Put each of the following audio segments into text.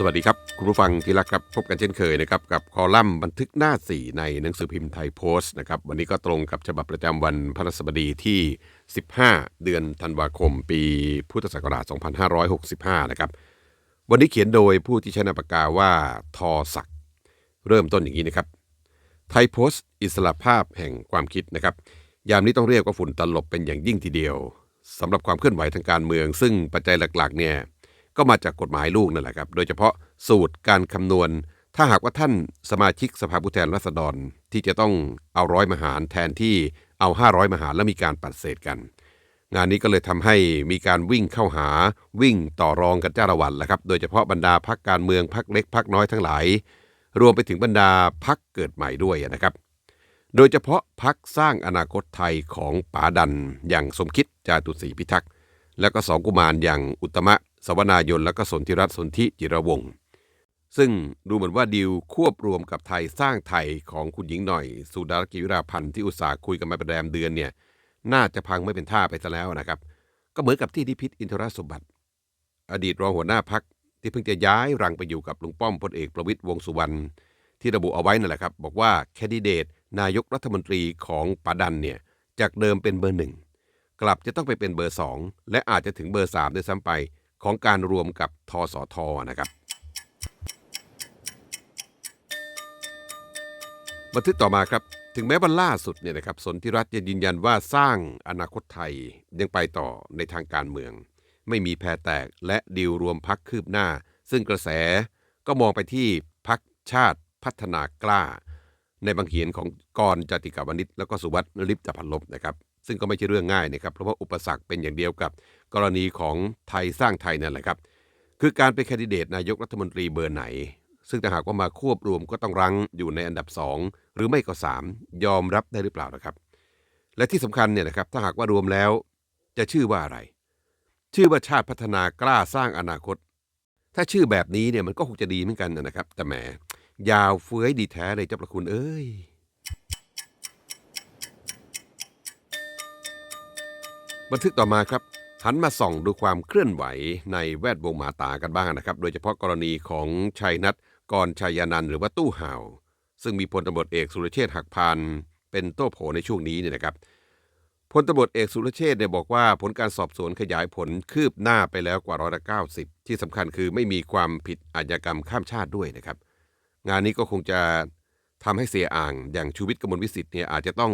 สวัสดีครับ คุณผู้ฟังที่รักครับพบกันเช่นเคยนะครับกับคอลัมน์บันทึกหน้า 4 ในหนังสือพิมพ์ไทยโพสต์นะครับวันนี้ก็ตรงกับฉบับประจำวันพฤหัสบดีที่ 15 เดือนธันวาคม ปีพุทธศักราช 2565 นะครับวันนี้เขียนโดยผู้ที่ใช้นามปากกาว่าทอศักด์เริ่มต้นอย่างนี้นะครับไทยโพสต์ อิสระภาพแห่งความคิดนะครับยามนี้ต้องเรียกว่าฝุ่นตลบเป็นอย่างยิ่งทีเดียวสำหรับความเคลื่อนไหวทางการเมือง ซึ่งปัจจัยหลักๆเนี่ย ก็มาจากกฎหมายลูกนั่นแหละครับ โดยเฉพาะสูตรการคำนวณ ถ้าหากว่าท่านสมาชิกสภาผู้แทนราษฎรที่จะต้องเอาร้อยมาหารแทนที่เอา 500มาหารแล้วมีการปัดเศษกัน งานนี้ก็เลยทำให้มีการวิ่งเข้าหาวิ่งต่อรองกันจ้าละวันแหละครับ โดยเฉพาะบรรดาพักการเมืองพักเล็กพักน้อยทั้งหลาย รวมไปถึงบรรดาพักเกิดใหม่ด้วยนะครับ โดยเฉพาะพักสร้างอนาคตไทยของป๋าดันอย่างสมคิดจาตุศรีพิทักษ์แล้วก็สองกุมารอย่างอุตมะ สวนายนแล้วก็สนธิรัตน์สนธิจิรวงศ์ซึ่งดูเหมือนว่าดีลควบรวมกับไทยสร้างไทยของคุณหญิงหน่อย สุดารักษกิวิราพันธ์ที่อุตสาห์คุยกันมาป็นแรมเดือนเนี่ยน่าจะพังไม่เป็นท่าไปซะแล้วนะครับ ก็เหมือนกับที่นิพิษอินทรสมบัติ อดีตรองหัวหน้าพักที่เพิ่งจะย้ายรังไปอยู่กับลุงป้อมพลเอกประวิตยวงสุวรรณที่ระบุเอาไว้นั่นแหละครับ บอกว่าแคนดิเดต นายกรัฐมนตรีของปาดันเนี่ยจากเดิมเป็นเบอร์หนึ่งกลับจะต้องไปเป็นเบอร์2และอาจจะถึงเบอร์3ด้วยซ้ำไป ของการรวมกับทสทนะครับบันทึกต่อมาครับ ถึงแม้ว่าล่าสุดเนี่ยนะครับสนธิรัตน์ยังยืนยันว่าสร้างอนาคตไทยยังไปต่อในทางการเมือง ไม่มีแพรแตกและดีลรวมพักคืบหน้า ซึ่งกระแสก็มองไปที่พักชาติพัฒนากล้า ในบางเขียนของกรจติกาวนิชแล้วก็สุวัสดิ์ลิปตพันลบนะครับ ซึ่งก็ไม่ใช่เรื่องง่ายนะครับเพราะว่าอุปสรรคเป็นอย่างเดียวกับ กรณีของไทยสร้างไทยนั่นแหละครับ คือการเป็นแคนดิเดตนายกรัฐมนตรีเบอร์ไหน ซึ่งถ้าหากว่ามาควบรวมก็ต้องรั้งอยู่ในอันดับ 2 หรือไม่ก็ 3 ยอมรับได้หรือเปล่านะครับ และที่สำคัญเนี่ยนะครับถ้าหากว่ารวมแล้ว จะชื่อว่าอะไร ชื่อว่าชาติพัฒนากล้าสร้างอนาคต ถ้าชื่อแบบนี้เนี่ยมันก็คงจะดีเหมือนกันนะครับ แต่แหมยาวเฟื้อยดีแท้เลยเจ้าประคุณเอ้ย บันทึกต่อมาครับหันมาส่องดูความเคลื่อนไหวในแวดวงหมาตากันบ้างนะครับ โดยเฉพาะกรณีของชัยนัทกรชัยนันหรือว่าตู้ห่าว ซึ่งมีพลตำรวจเอกสุรเชษฐ์หักพานเป็นโต้โผในช่วงนี้เนี่ยนะครับพลตำรวจเอกสุรเชษฐ์เนี่ยบอกว่าผลการสอบสวนขยายผลคืบหน้าไปแล้วกว่าร้อยละเก้าสิบที่สำคัญคือไม่มีความผิดอาญากรรมข้ามชาติด้วยนะครับ งานนี้ก็คงจะทำให้เสียอ่างอย่างชูวิทย์กมลวิสิทธิ์เนี่ยอาจจะต้อง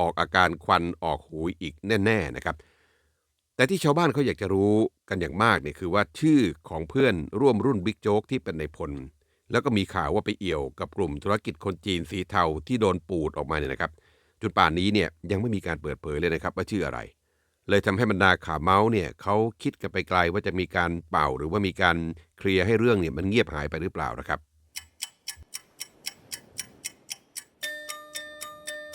ออกอาการควันออกหูอีกแน่ ๆนะครับ แต่ที่ชาวบ้านเขาอยากจะรู้กันอย่างมากเนี่ยคือว่าชื่อของเพื่อนร่วมรุ่นบิ๊กโจ๊กที่เป็นในพล แล้วก็มีข่าวว่าไปเอี่ยวกับกลุ่มธุรกิจคนจีนสีเทาที่โดนปูดออกมาเนี่ยนะครับจนป่านนี้เนี่ยยังไม่มีการเปิดเผยเลยนะครับว่าชื่ออะไร เลยทำให้บรรดาข่าวเมาส์เนี่ยเขาคิดกันไปไกลว่าจะมีการเป่าหรือว่ามีการเคลียร์ให้เรื่องเนี่ยมันเงียบหายไปหรือเปล่านะครับ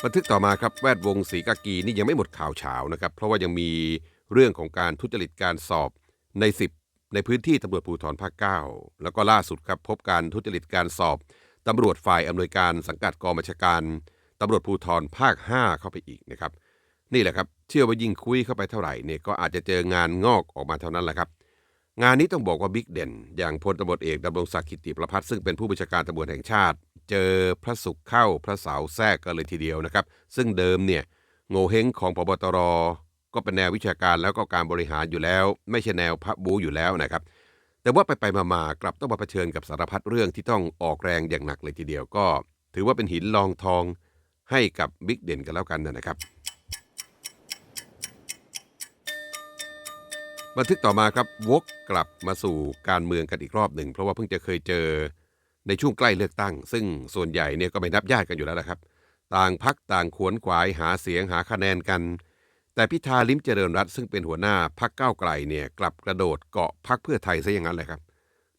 บันทึกต่อมาครับแวดวงศรีกากีนี่ยังไม่หมดข่าวเฉานะครับเพราะว่ายังมี เรื่องของการทุจริตการสอบใน 10 ในพื้นที่ตำรวจภูธรภาค9แล้วก็ล่าสุดครับพบการทุจริตการสอบตำรวจฝ่ายอำนวยการสังกัดกองบัญชาการตำรวจภูธรภาค 5 เข้าไปอีกนะครับ นี่แหละครับ เชื่อว่ายิ่งคุยเข้าไปเท่าไหร่เนี่ยก็อาจจะเจองานงอกออกมาเท่านั้นแหละครับ งานนี้ต้องบอกว่าบิ๊กเด่น อย่างพลตำรวจเอกดำรงศักดิ์กิติประพัฒน์ซึ่งเป็นผู้บัญชาการตำรวจแห่งชาติ เจอพระศุกร์เข้าพระเสาแทรกกันเลยทีเดียวนะครับ ซึ่งเดิมเนี่ยโง่เฮงของพบตร ก็เป็นแนววิชาการแล้วก็การบริหารอยู่แล้ว ไม่ใช่แนวพระบูอยู่แล้วนะครับ แต่ว่าไปไปๆมาๆกลับต้องมาเผชิญกับสารพัดเรื่องที่ต้องออกแรงอย่างหนักเลยทีเดียวก็ ถือว่าเป็นหินรองทองให้กับบิ๊กเด่นกันแล้วกันนะครับบันทึกต่อมาครับวกกลับมาสู่การเมืองกันอีกรอบหนึ่ง เพราะว่าเพิ่งจะเคยเจอในช่วงใกล้เลือกตั้ง ซึ่งส่วนใหญ่เนี่ยก็ไม่นับญาติกันอยู่แล้วนะครับ ต่างพักต่างขวนขวายหาเสียงหาคะแนนกัน แต่พิธาลิ้มเจริญรัตซึ่งเป็นหัวหน้าพักก้าไกลเนี่ยกลับกระโดดเกาะพักเพื่อไทยซะอย่างนั้นเลยครับ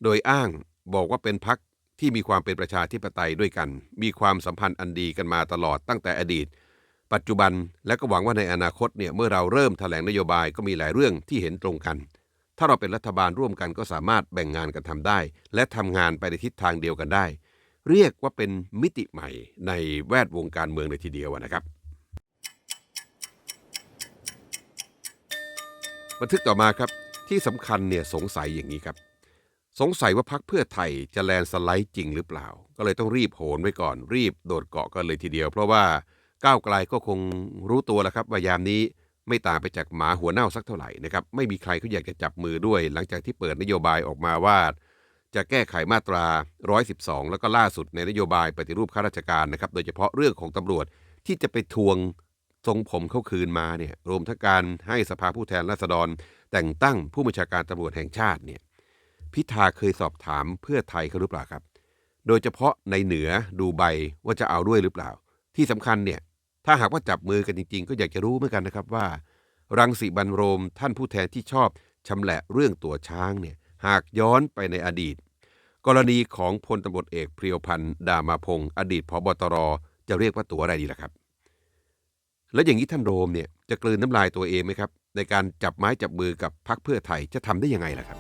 โดยอ้างบอกว่าเป็นพักที่มีความเป็นประชาธิปไตยด้วยกัน มีความสัมพันธ์อันดีกันมาตลอดตั้งแต่อดีต ปัจจุบันและก็หวังว่าในอนาคตเนี่ยเมื่อเราเริ่มแถลงนโยบายก็มีหลายเรื่องที่เห็นตรงกัน ถ้าเราเป็นรัฐบาลร่วมกันก็สามารถแบ่งงานกันทำได้ และทำงานไปในทิศทางเดียวกันได้ เรียกว่าเป็นมิติใหม่ในแวดวงการเมืองเลยทีเดียวนะครับ บันทึกต่อมาครับที่สำคัญเนี่ยสงสัยอย่างนี้ครับ สงสัยว่าพักเพื่อไทยจะแลนสไลด์จริงหรือเปล่า ก็เลยต้องรีบโหนไว้ก่อน รีบโดดเกาะกันเลยทีเดียว เพราะว่าก้าวไกลก็คงรู้ตัวแล้วครับว่ายามนี้ไม่ต่างไปจากหมาหัวเน่าสักเท่าไหร่นะครับไม่มีใครเขาอยากจะจับมือด้วย หลังจากที่เปิดนโยบายออกมาว่า จะแก้ไขมาตรา 112 แล้วก็ล่าสุดในนโยบายปฏิรูปข้าราชการนะครับโดยเฉพาะเรื่องของตำรวจที่จะไปทวง ทรงผมเข้าคืนมาเนี่ยรวมทั้งการให้สภาผู้แทนราษฎร แต่งตั้งผู้บัญชาการตำรวจแห่งชาติเนี่ยพิธาเคยสอบถามเพื่อไทยเขาหรือเปล่าครับ โดยเฉพาะในเหนือดูใบว่าจะเอาด้วยหรือเปล่า ที่สำคัญเนี่ยถ้าหากว่าจับมือกันจริง ๆ ก็อยากจะรู้เหมือนกันนะครับว่า รังสีบรรโรมท่านผู้แทนที่ชอบชำแหละเรื่องตัวช้างเนี่ยหากย้อนไปในอดีต กรณีของพลตำรวจเอกเพียวพันธ์ดามาพงศ์อดีตผบตรจะเรียกว่าตัวอะไรดีล่ะครับ แล้วอย่างนี้ท่านโรมเนี่ยจะกลืนน้ำลายตัวเองไหมครับ ในการจับไม้จับมือกับพรรคเพื่อไทยจะทำได้ยังไงล่ะครับ